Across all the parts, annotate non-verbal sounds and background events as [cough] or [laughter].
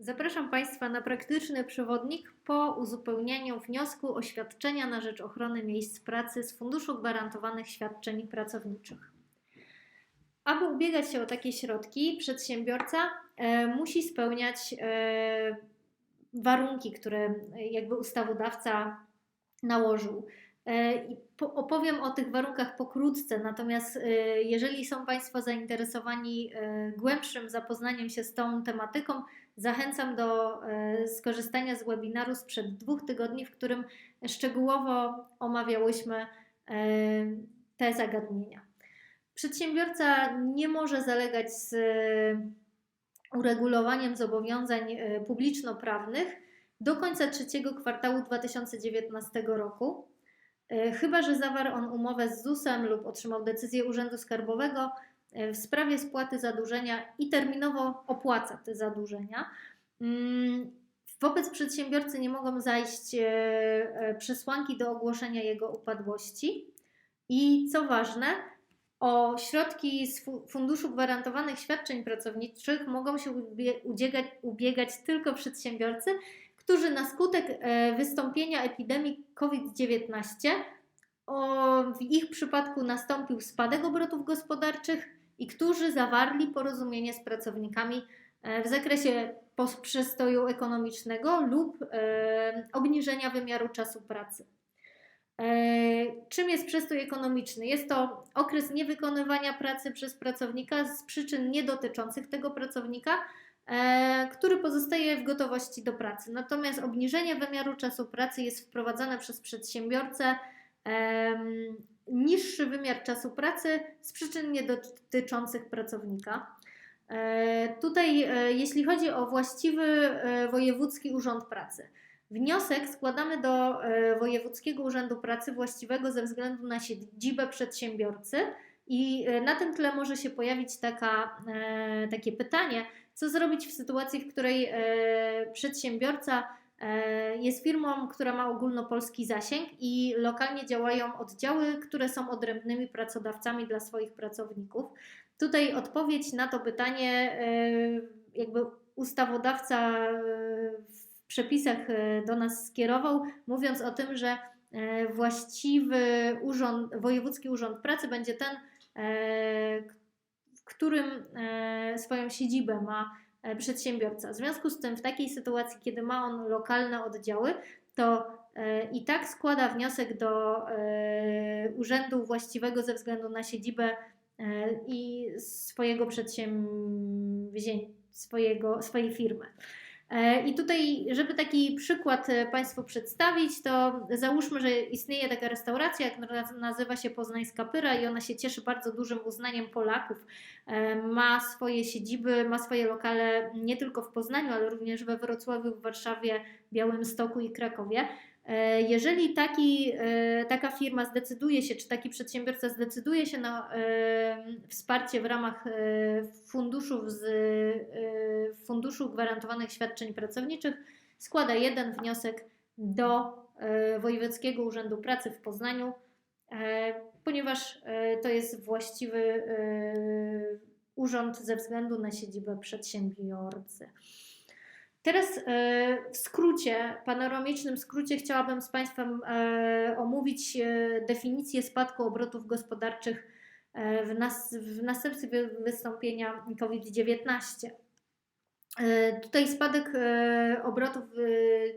Zapraszam Państwa na praktyczny przewodnik po uzupełnianiu wniosku o świadczenia na rzecz ochrony miejsc pracy z Funduszu Gwarantowanych Świadczeń Pracowniczych. Aby ubiegać się o takie środki, przedsiębiorca e, musi spełniać e, warunki, które jakby ustawodawca nałożył. E, opowiem o tych warunkach pokrótce, natomiast e, jeżeli są Państwo zainteresowani e, głębszym zapoznaniem się z tą tematyką, zachęcam do e, skorzystania z webinaru sprzed dwóch tygodni, w którym szczegółowo omawiałyśmy e, te zagadnienia. Przedsiębiorca nie może zalegać z e, uregulowaniem zobowiązań publiczno-prawnych do końca trzeciego kwartału 2019 roku, chyba że zawarł on umowę z ZUS-em lub otrzymał decyzję Urzędu Skarbowego w sprawie spłaty zadłużenia i terminowo opłaca te zadłużenia. Mm, Wobec przedsiębiorcy nie mogą zajść e, e, przesłanki do ogłoszenia jego upadłości. I co ważne, o środki z fu- Funduszu Gwarantowanych Świadczeń Pracowniczych mogą się ubie- ubiegać, ubiegać tylko przedsiębiorcy, którzy na skutek e, wystąpienia epidemii COVID-19 o, w ich przypadku nastąpił spadek obrotów gospodarczych i którzy zawarli porozumienie z pracownikami e, w zakresie przestoju ekonomicznego lub e, obniżenia wymiaru czasu pracy. E, Czym jest przestój ekonomiczny? Jest to okres niewykonywania pracy przez pracownika z przyczyn niedotyczących tego pracownika, e, który pozostaje w gotowości do pracy. Natomiast obniżenie wymiaru czasu pracy jest wprowadzane przez przedsiębiorcę niższy wymiar czasu pracy z przyczyn niedotyczących pracownika. E, Tutaj, e, jeśli chodzi o właściwy e, wojewódzki urząd pracy, wniosek składamy do Wojewódzkiego Urzędu Pracy właściwego ze względu na siedzibę przedsiębiorcy. I na tym tle może się pojawić taka, takie pytanie, co zrobić w sytuacji, w której przedsiębiorca jest firmą, która ma ogólnopolski zasięg i lokalnie działają oddziały, które są odrębnymi pracodawcami dla swoich pracowników. Tutaj odpowiedź na to pytanie, e, jakby ustawodawca e, w przepisach e, do nas skierował, mówiąc o tym, że e, właściwy urząd, wojewódzki urząd pracy będzie ten, e, w którym e, swoją siedzibę ma e, przedsiębiorca. W związku z tym, w takiej sytuacji, kiedy ma on lokalne oddziały, to e, i tak składa wniosek do e, urzędu właściwego ze względu na siedzibę e, i swojego przedsięwzięcia, swojego, swojej firmy. E, I tutaj, żeby taki przykład e, Państwu przedstawić, to załóżmy, że istnieje taka restauracja, która nazywa się Poznańska Pyra i ona się cieszy bardzo dużym uznaniem Polaków. E, Ma swoje siedziby, ma swoje lokale nie tylko w Poznaniu, ale również we Wrocławiu, w Warszawie, Białymstoku i Krakowie. E, Jeżeli taki, e, taka firma zdecyduje się, czy taki przedsiębiorca zdecyduje się na e, wsparcie w ramach funduszów z Funduszu Gwarantowanych Świadczeń Pracowniczych, składa jeden wniosek do Wojewódzkiego Urzędu Pracy w Poznaniu, ponieważ to jest właściwy urząd ze względu na siedzibę przedsiębiorcy. Teraz e, w skrócie, panoramicznym skrócie, chciałabym z Państwem e, omówić e, definicję spadku obrotów gospodarczych w, nas, w następstwie wy- wystąpienia COVID-19. E, Tutaj spadek obrotów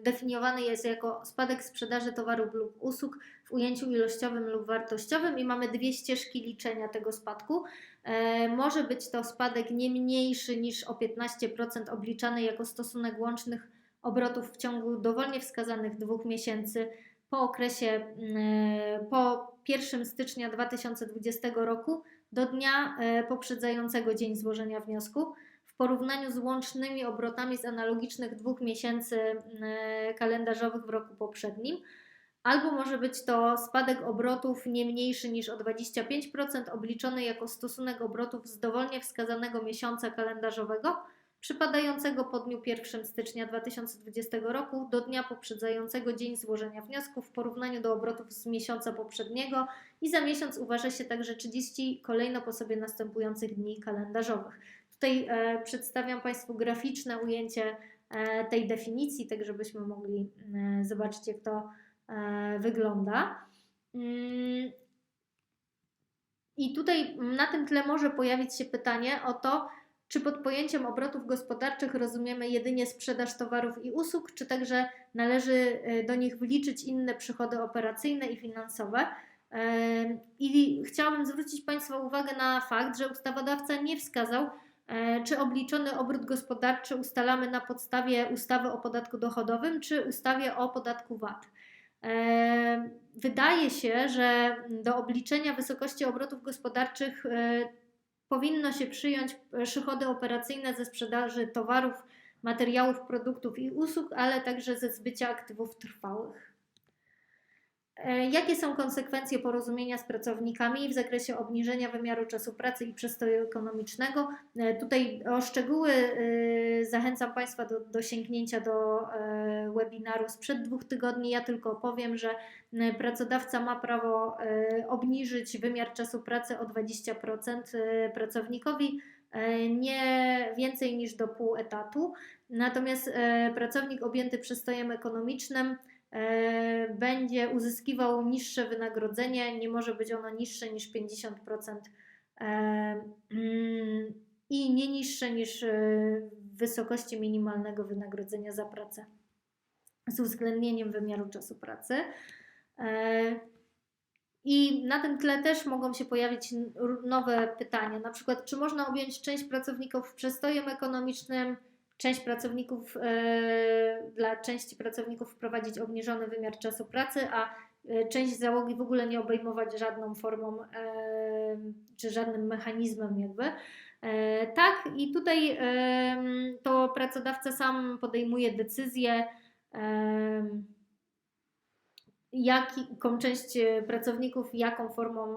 definiowany jest jako spadek sprzedaży towarów lub usług w ujęciu ilościowym lub wartościowym i mamy dwie ścieżki liczenia tego spadku. E, Może być to spadek nie mniejszy niż o 15% obliczany jako stosunek łącznych obrotów w ciągu dowolnie wskazanych dwóch miesięcy po okresie mm, po 1 stycznia 2020 roku do dnia e, poprzedzającego dzień złożenia wniosku w porównaniu z łącznymi obrotami z analogicznych dwóch miesięcy kalendarzowych w roku poprzednim. Albo może być to spadek obrotów nie mniejszy niż o 25%, obliczony jako stosunek obrotów z dowolnie wskazanego miesiąca kalendarzowego, przypadającego po dniu 1 stycznia 2020 roku do dnia poprzedzającego dzień złożenia wniosku w porównaniu do obrotów z miesiąca poprzedniego i za miesiąc uważa się także 30 kolejno po sobie następujących dni kalendarzowych. Tutaj e, przedstawiam Państwu graficzne ujęcie tej definicji, tak żebyśmy mogli zobaczyć, jak to wygląda. Mm, I tutaj na tym tle może pojawić się pytanie o to, czy pod pojęciem obrotów gospodarczych rozumiemy jedynie sprzedaż towarów i usług, czy także należy do nich wliczyć inne przychody operacyjne i finansowe? I chciałabym zwrócić Państwa uwagę na fakt, że ustawodawca nie wskazał, e, czy obliczony obrót gospodarczy ustalamy na podstawie ustawy o podatku dochodowym, czy ustawy o podatku VAT. Wydaje się, że do obliczenia wysokości obrotów gospodarczych e, powinno się przyjąć przychody operacyjne ze sprzedaży towarów, materiałów, produktów i usług, ale także ze zbycia aktywów trwałych. E, jakie są konsekwencje porozumienia z pracownikami w zakresie obniżenia wymiaru czasu pracy i przestoju ekonomicznego? E, tutaj o szczegóły e, zachęcam Państwa do, do sięgnięcia do webinaru sprzed dwóch tygodni. Ja tylko powiem, że pracodawca ma prawo obniżyć wymiar czasu pracy o 20% pracownikowi nie więcej niż do pół etatu. Natomiast pracownik objęty przestojem ekonomicznym będzie uzyskiwał niższe wynagrodzenie, nie może być ono niższe niż 50% e, mm, i nie niższe niż e, wysokości minimalnego wynagrodzenia za pracę. Z uwzględnieniem wymiaru czasu pracy. I na tym tle też mogą się pojawić nowe pytania, na przykład czy można objąć część pracowników przestojem ekonomicznym, część pracowników, e, dla części pracowników wprowadzić obniżony wymiar czasu pracy, a e, część załogi w ogóle nie obejmować żadną formą e, czy żadnym mechanizmem jakby. Tak, i tutaj to pracodawca sam podejmuje decyzję, jaką część pracowników, jaką formą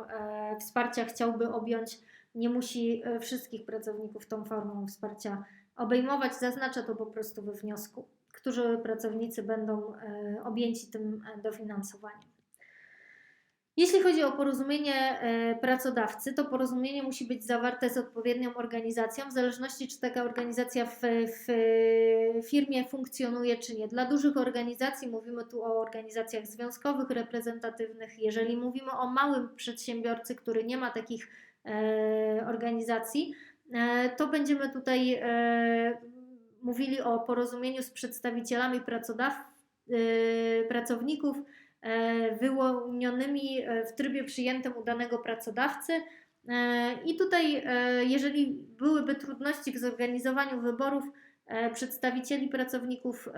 wsparcia chciałby objąć. Nie musi wszystkich pracowników tą formą wsparcia obejmować, zaznacza to po prostu we wniosku, którzy pracownicy będą e, objęci tym e, dofinansowaniem. Jeśli chodzi o porozumienie e, pracodawcy, to porozumienie musi być zawarte z odpowiednią organizacją, w zależności czy taka organizacja w, w, firmie funkcjonuje czy nie. Dla dużych organizacji mówimy tu o organizacjach związkowych, reprezentatywnych. Jeżeli mówimy o małym przedsiębiorcy, który nie ma takich organizacji, to będziemy tutaj e, mówili o porozumieniu z przedstawicielami pracodaw, e, pracowników wyłonionymi w trybie przyjętym u danego pracodawcy. I tutaj, jeżeli byłyby trudności w zorganizowaniu wyborów przedstawicieli pracowników,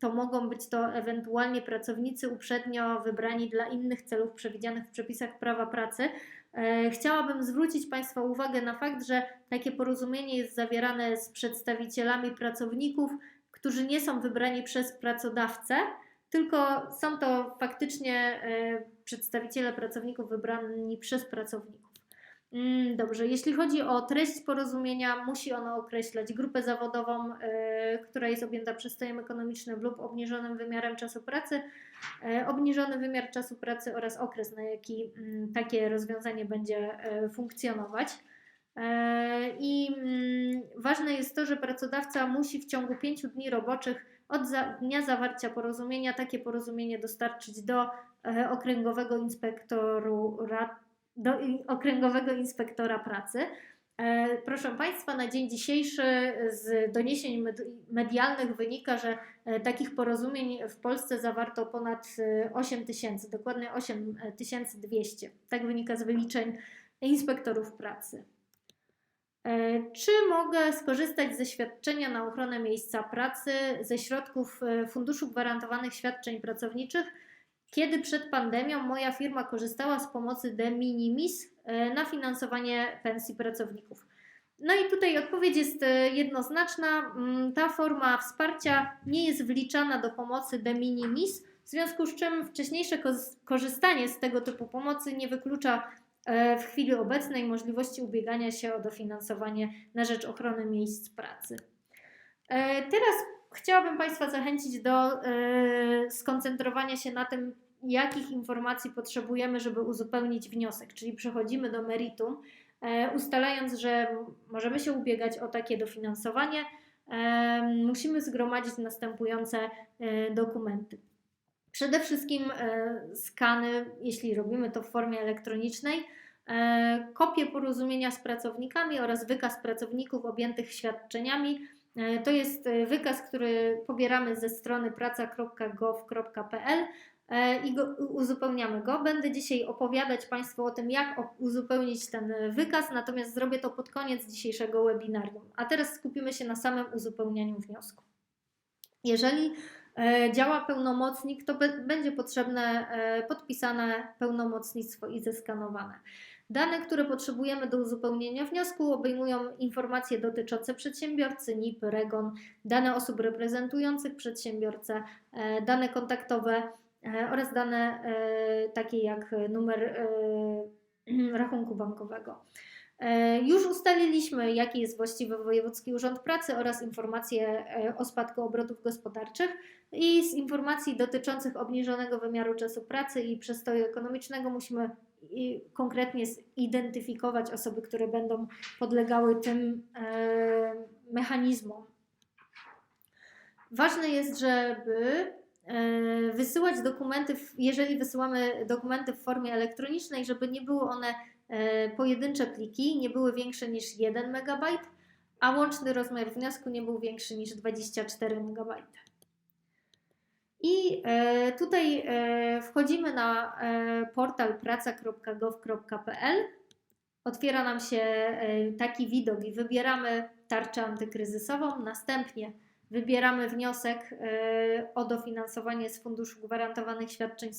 to mogą być to ewentualnie pracownicy uprzednio wybrani dla innych celów przewidzianych w przepisach prawa pracy, E, chciałabym zwrócić Państwa uwagę na fakt, że takie porozumienie jest zawierane z przedstawicielami pracowników, którzy nie są wybrani przez pracodawcę, tylko są to faktycznie e, przedstawiciele pracowników wybrani przez pracowników. Mm, dobrze, jeśli chodzi o treść porozumienia, musi ono określać grupę zawodową, y, która jest objęta przestojem ekonomicznym lub obniżonym wymiarem czasu pracy, obniżony wymiar czasu pracy oraz okres, na jaki y, takie rozwiązanie będzie funkcjonować. I mm, ważne jest to, że pracodawca musi w ciągu 5 dni roboczych od dnia zawarcia porozumienia takie porozumienie dostarczyć do okręgowego do Okręgowego Inspektora Pracy. E, proszę Państwa, na dzień dzisiejszy z doniesień medialnych wynika, że e, takich porozumień w Polsce zawarto ponad 8 e, tysięcy, dokładnie 8200. Tak wynika z wyliczeń inspektorów pracy. Czy mogę skorzystać ze świadczenia na ochronę miejsca pracy ze środków Funduszu Gwarantowanych Świadczeń Pracowniczych? kiedy przed pandemią moja firma korzystała z pomocy de minimis na finansowanie pensji pracowników. No i tutaj odpowiedź jest e, jednoznaczna. Mm, ta forma wsparcia nie jest wliczana do pomocy de minimis, w związku z czym wcześniejsze korzystanie z tego typu pomocy nie wyklucza e, w chwili obecnej możliwości ubiegania się o dofinansowanie na rzecz ochrony miejsc pracy. Teraz chciałabym Państwa zachęcić do skoncentrowania się na tym, jakich informacji potrzebujemy, żeby uzupełnić wniosek, czyli przechodzimy do meritum, e, ustalając, że możemy się ubiegać o takie dofinansowanie, musimy zgromadzić następujące dokumenty. Przede wszystkim skany, jeśli robimy to w formie elektronicznej, kopie porozumienia z pracownikami oraz wykaz pracowników objętych świadczeniami. To jest wykaz, który pobieramy ze strony praca.gov.pl E, i go, uzupełniamy go. Będę dzisiaj opowiadać Państwu o tym, jak uzupełnić ten wykaz, natomiast zrobię to pod koniec dzisiejszego webinarium. A teraz skupimy się na samym uzupełnianiu wniosku. Jeżeli e, działa pełnomocnik, to będzie potrzebne e, podpisane pełnomocnictwo i zeskanowane. Dane, które potrzebujemy do uzupełnienia wniosku, obejmują informacje dotyczące przedsiębiorcy, NIP, REGON, dane osób reprezentujących przedsiębiorcę, dane kontaktowe E, oraz dane e, takie jak numer e, [clears throat] rachunku bankowego. Już ustaliliśmy, jaki jest właściwy Wojewódzki Urząd Pracy oraz informacje o spadku obrotów gospodarczych i z informacji dotyczących obniżonego wymiaru czasu pracy i przestoju ekonomicznego musimy konkretnie zidentyfikować osoby, które będą podlegały tym mechanizmom. Ważne jest, żeby E, wysyłać dokumenty, jeżeli wysyłamy dokumenty w formie elektronicznej, żeby nie były one e, pojedyncze pliki, nie były większe niż 1 MB, a łączny rozmiar wniosku nie był większy niż 24 MB. I e, tutaj wchodzimy na portal praca.gov.pl. Otwiera nam się taki widok i wybieramy tarczę antykryzysową. Następnie wybieramy wniosek e, o dofinansowanie z Funduszu Gwarantowanych Świadczeń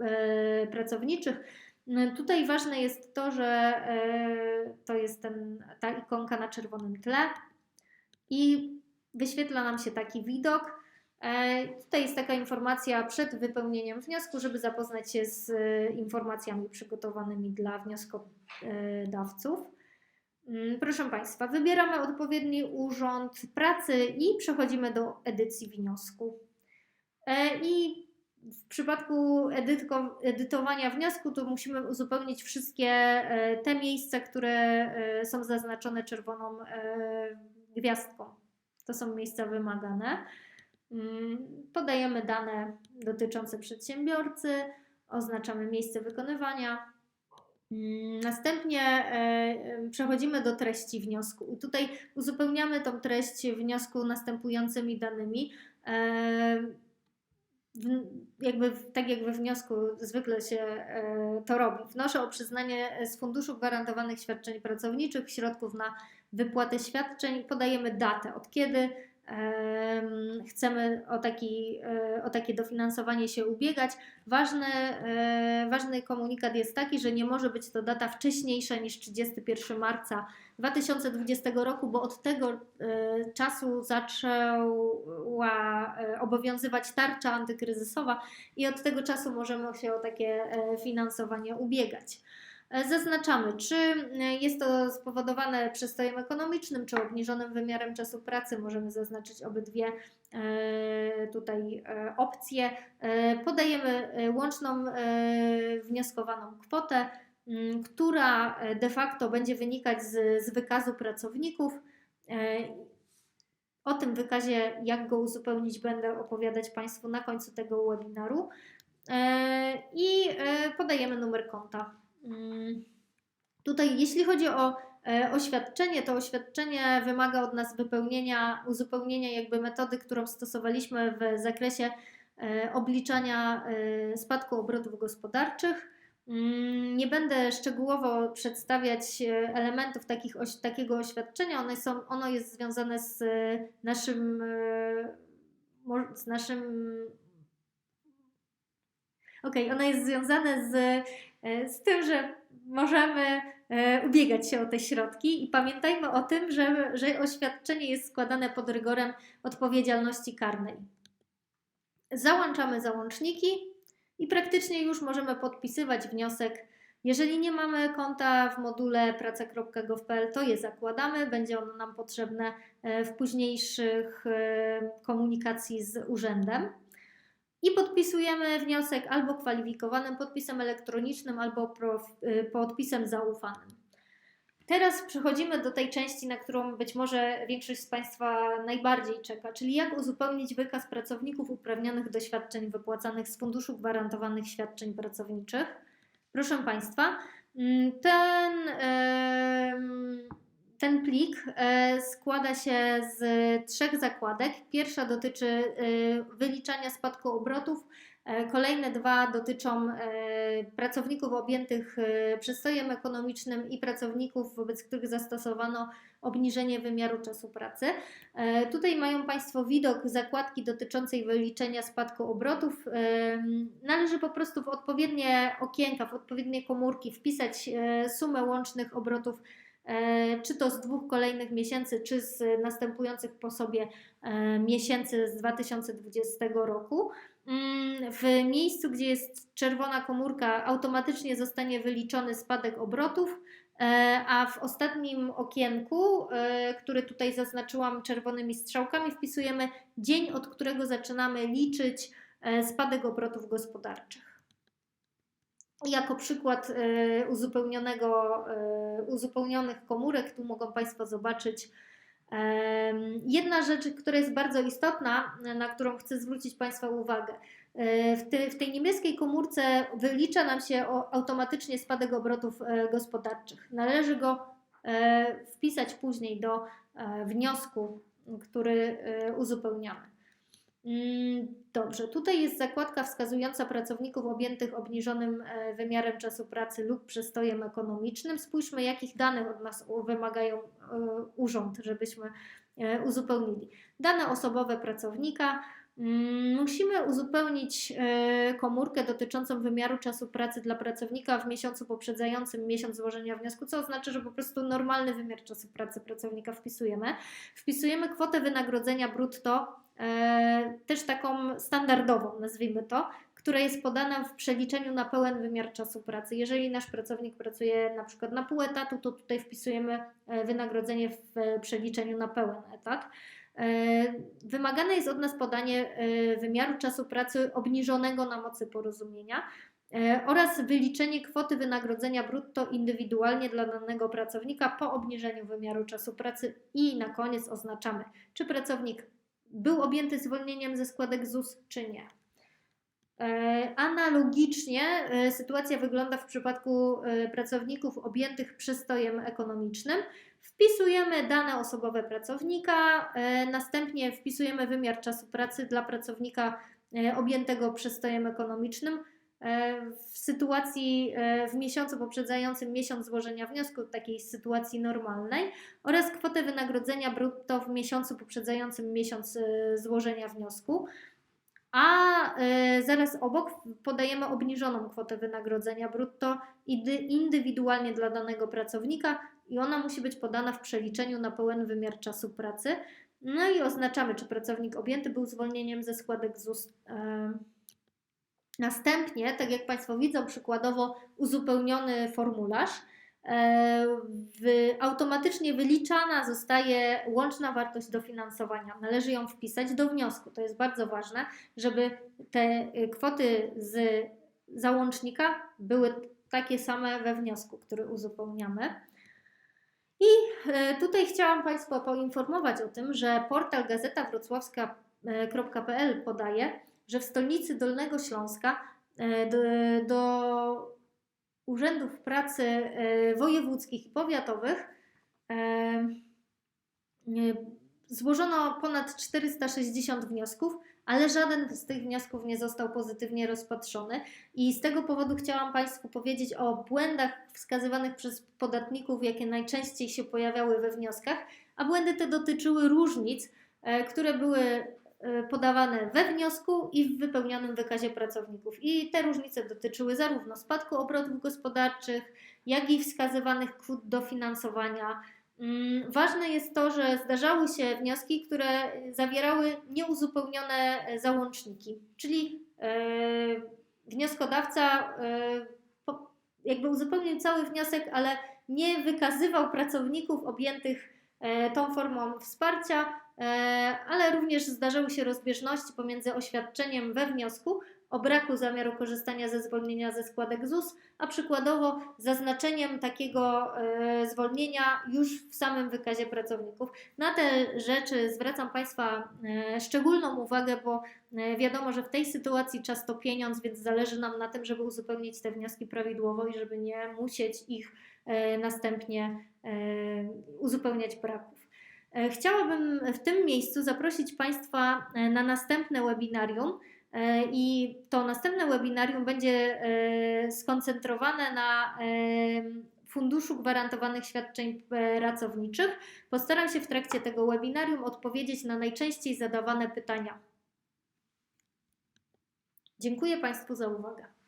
e, Pracowniczych. No, tutaj ważne jest to, że e, to jest ten, ta ikonka na czerwonym tle i wyświetla nam się taki widok. Tutaj jest taka informacja przed wypełnieniem wniosku, żeby zapoznać się z informacjami przygotowanymi dla wnioskodawców. Mm, proszę Państwa, wybieramy odpowiedni urząd pracy i przechodzimy do edycji wniosku. E, I w przypadku edytowania wniosku to musimy uzupełnić wszystkie e, te miejsca, które e, są zaznaczone czerwoną gwiazdką. To są miejsca wymagane. Mm, podajemy dane dotyczące przedsiębiorcy, oznaczamy miejsce wykonywania, następnie e, przechodzimy do treści wniosku. Tutaj uzupełniamy tą treść wniosku następującymi danymi. E, jakby tak jak we wniosku zwykle się e, to robi. Wnoszę o przyznanie z Funduszu Gwarantowanych Świadczeń Pracowniczych środków na wypłatę świadczeń. Podajemy datę, od kiedy chcemy o, taki, e, o takie dofinansowanie się ubiegać. Ważny, e, ważny komunikat jest taki, że nie może być to data wcześniejsza niż 31 marca 2020 roku, bo od tego e, czasu zaczęła obowiązywać tarcza antykryzysowa i od tego czasu możemy się o takie finansowanie ubiegać. E, zaznaczamy, czy e, jest to spowodowane przestojem ekonomicznym, czy obniżonym wymiarem czasu pracy. Możemy zaznaczyć obydwie e, tutaj opcje. Podajemy łączną wnioskowaną kwotę, która de facto będzie wynikać z, z wykazu pracowników. O tym wykazie, jak go uzupełnić, będę opowiadać Państwu na końcu tego webinaru. I podajemy numer konta. Mm, tutaj, jeśli chodzi o e, oświadczenie, to oświadczenie wymaga od nas wypełnienia, uzupełnienia jakby metody, którą stosowaliśmy w zakresie e, obliczania e, spadku obrotów gospodarczych. Mm, nie będę szczegółowo przedstawiać elementów takich, takiego oświadczenia. One są, ono jest związane z naszym, z naszym ok, ono jest związane z z tym, że możemy e, ubiegać się o te środki i pamiętajmy o tym, że, że oświadczenie jest składane pod rygorem odpowiedzialności karnej. Załączamy załączniki i praktycznie już możemy podpisywać wniosek. Jeżeli nie mamy konta w module praca.gov.pl, to je zakładamy. Będzie ono nam potrzebne e, w późniejszych komunikacji z urzędem i podpisujemy wniosek albo kwalifikowanym podpisem elektronicznym, albo y, podpisem zaufanym. Teraz przechodzimy do tej części, na którą być może większość z Państwa najbardziej czeka, czyli jak uzupełnić wykaz pracowników uprawnionych do świadczeń wypłacanych z Funduszu Gwarantowanych Świadczeń Pracowniczych. Proszę Państwa, mm, ten, ten plik e, składa się z trzech zakładek. Pierwsza dotyczy e, wyliczania spadku obrotów E, kolejne dwa dotyczą pracowników objętych przestojem ekonomicznym i pracowników, wobec których zastosowano obniżenie wymiaru czasu pracy. Tutaj mają Państwo widok zakładki dotyczącej wyliczenia spadku obrotów. Należy po prostu w odpowiednie okienka, w odpowiednie komórki wpisać sumę łącznych obrotów czy to z dwóch kolejnych miesięcy, czy z następujących po sobie miesięcy z 2020 roku. Mm, w miejscu, gdzie jest czerwona komórka, automatycznie zostanie wyliczony spadek obrotów, e, a w ostatnim okienku, e, który tutaj zaznaczyłam czerwonymi strzałkami, wpisujemy dzień, od którego zaczynamy liczyć e, spadek obrotów gospodarczych. Jako przykład uzupełnionego, uzupełnionych komórek, tu mogą Państwo zobaczyć Jedna rzecz, która jest bardzo istotna, na którą chcę zwrócić Państwa uwagę. E, w, te, w tej niemieckiej komórce wylicza nam się automatycznie spadek obrotów e, gospodarczych. Należy go e, wpisać później do wniosku, który uzupełniamy. Mm, dobrze, tutaj jest zakładka wskazująca pracowników objętych obniżonym e, wymiarem czasu pracy lub przestojem ekonomicznym. Spójrzmy, jakich danych od nas wymagają e, urząd, żebyśmy e, uzupełnili. Dane osobowe pracownika. Mm, musimy uzupełnić komórkę dotyczącą wymiaru czasu pracy dla pracownika w miesiącu poprzedzającym miesiąc złożenia wniosku, co oznacza, że po prostu normalny wymiar czasu pracy pracownika wpisujemy. Wpisujemy kwotę wynagrodzenia brutto E, też taką standardową, nazwijmy to, która jest podana w przeliczeniu na pełen wymiar czasu pracy. Jeżeli nasz pracownik pracuje na przykład na pół etatu, to tutaj wpisujemy e, wynagrodzenie w przeliczeniu na pełen etat. E, wymagane jest od nas podanie wymiaru czasu pracy obniżonego na mocy porozumienia oraz wyliczenie kwoty wynagrodzenia brutto indywidualnie dla danego pracownika po obniżeniu wymiaru czasu pracy i na koniec oznaczamy, czy pracownik był objęty zwolnieniem ze składek ZUS, czy nie. E, analogicznie e, sytuacja wygląda w przypadku e, pracowników objętych przystojem ekonomicznym. Wpisujemy dane osobowe pracownika, następnie wpisujemy wymiar czasu pracy dla pracownika objętego przystojem ekonomicznym w sytuacji, w miesiącu poprzedzającym miesiąc złożenia wniosku, takiej sytuacji normalnej, oraz kwotę wynagrodzenia brutto w miesiącu poprzedzającym miesiąc złożenia wniosku. A zaraz obok podajemy obniżoną kwotę wynagrodzenia brutto indywidualnie dla danego pracownika i ona musi być podana w przeliczeniu na pełen wymiar czasu pracy. No i oznaczamy, czy pracownik objęty był zwolnieniem ze składek ZUS Następnie, tak jak Państwo widzą, przykładowo uzupełniony formularz, e, w, automatycznie wyliczana zostaje łączna wartość dofinansowania. Należy ją wpisać do wniosku. To jest bardzo ważne, żeby te kwoty z załącznika były takie same we wniosku, który uzupełniamy. I e, tutaj chciałam Państwa poinformować o tym, że portal gazeta wrocławska.pl podaje, że w stolnicy Dolnego Śląska e, do, do urzędów pracy e, wojewódzkich i powiatowych e, złożono ponad 460 wniosków, ale żaden z tych wniosków nie został pozytywnie rozpatrzony. I z tego powodu chciałam Państwu powiedzieć o błędach wskazywanych przez podatników, jakie najczęściej się pojawiały we wnioskach, a błędy te dotyczyły różnic, które były podawane we wniosku i w wypełnionym wykazie pracowników. I te różnice dotyczyły zarówno spadku obrotów gospodarczych, jak i wskazywanych kwot dofinansowania. Mm, ważne jest to, że zdarzały się wnioski, które zawierały nieuzupełnione załączniki, czyli yy, wnioskodawca jakby uzupełnił cały wniosek, ale nie wykazywał pracowników objętych tą formą wsparcia, E, ale również zdarzały się rozbieżności pomiędzy oświadczeniem we wniosku o braku zamiaru korzystania ze zwolnienia ze składek ZUS, a przykładowo zaznaczeniem takiego e, zwolnienia już w samym wykazie pracowników. Na te rzeczy zwracam Państwa e, szczególną uwagę, bo e, wiadomo, że w tej sytuacji czas to pieniądz, więc zależy nam na tym, żeby uzupełnić te wnioski prawidłowo i żeby nie musieć ich e, następnie e, uzupełniać braków. E, Chciałabym w tym miejscu zaprosić Państwa e, na następne webinarium. E, I to następne webinarium będzie skoncentrowane na Funduszu Gwarantowanych Świadczeń Pracowniczych. Postaram się w trakcie tego webinarium odpowiedzieć na najczęściej zadawane pytania. Dziękuję Państwu za uwagę.